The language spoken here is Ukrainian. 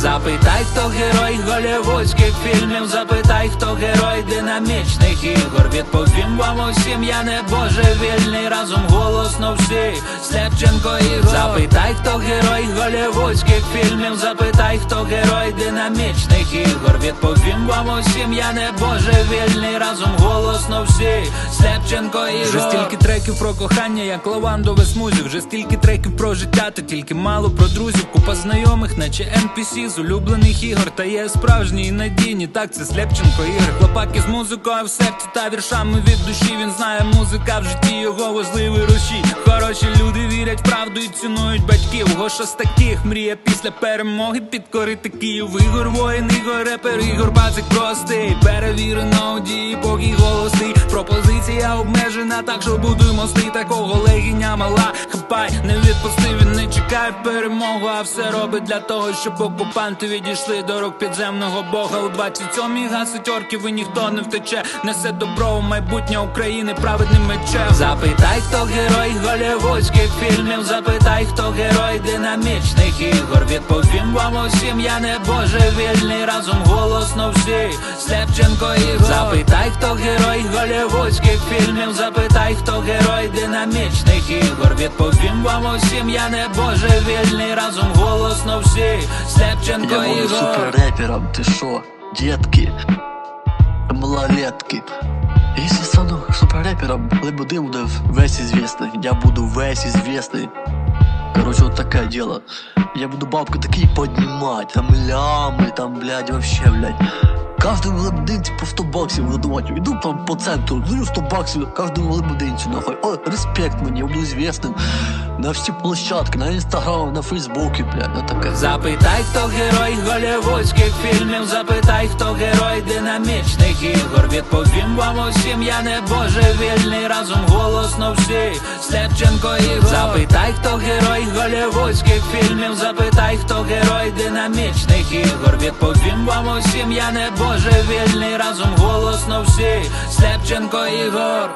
Запитай, хто герой голівудських фільмів, запитай, хто герой динамічних ігор. Відповім вам усім, я не божевільний, разом голосно всі, Слепченко Ігор Запитай, хто герой голівудських фільмів, запитай, хто герой динамічних ігор. Відповім вам усім, я не божевільний, разом голосно всі, Слепченко Ігор Вже стільки треків про кохання, як лавандове смузі, вже стільки треків про життя, та тільки мало про друзів, купа знайомих, наче NPC з улюблених ігор, та є справжні і надійні, так це Слепченко Ігор. Хлопак із музикою в серці та віршами від душі. Він знає музика в житті, його важливий рушій. Хороші люди вірять правду і цінують батьків. Гоша з таких мріє після перемоги підкорити Київ. Ігор воїн, ігор репер, ігор базик простий. Перевірено у дії, поки голоси. Пропозиція обмежена, так що будуй мости. Такого легіня мала. Хапай, не відпусти, він не чекає перемогу, а все робить для того, щоб окупанти відійшли до рук підземного бога. У 27-й гасить орків і ніхто не втече. Несе добро у майбутнє України праведним мечем. Запитай, хто герой голівудських фільмів, запитай, хто герой динамічних ігор. Відповім вам усім, я не божевільний, разом голосно всі, Слепченко Ігор Запитай, хто герой голівудських фільмів, запитай, хто герой динамічних ігор. Відповім вам усім, я не божевільний, разом голосно всі, Слепченко Я буду Ігор супер рэпером, ты шо, детки, малолетки. Если стану супер рэпером, Лебедин буде весь известный, я буду весь известный. Короче, вот такое дело. Я буду бабку такие поднимать, там лямы, там, блядь, вообще, блядь. Каждому лебединці по 100 баксів видавати. Іду там по центру, даю 100 баксів кожному лебединцю, нахуй. О, респект мені, я буду известным. На всі площадки, на інстаграм, на фейсбуке, блядь, ну таке. Запитай, хто герой голівудських фільмів, запитай, хто герой динамічних ігор. Відповім вам усім, я не божевільний, разом голосно всі, Слепченко Ігор Запитай, хто герой голівудських фільмів, запитай, хто герой динамічних ігор. Відповім вам усім, я не божевільний, разом голосно всі, Слепченко Ігор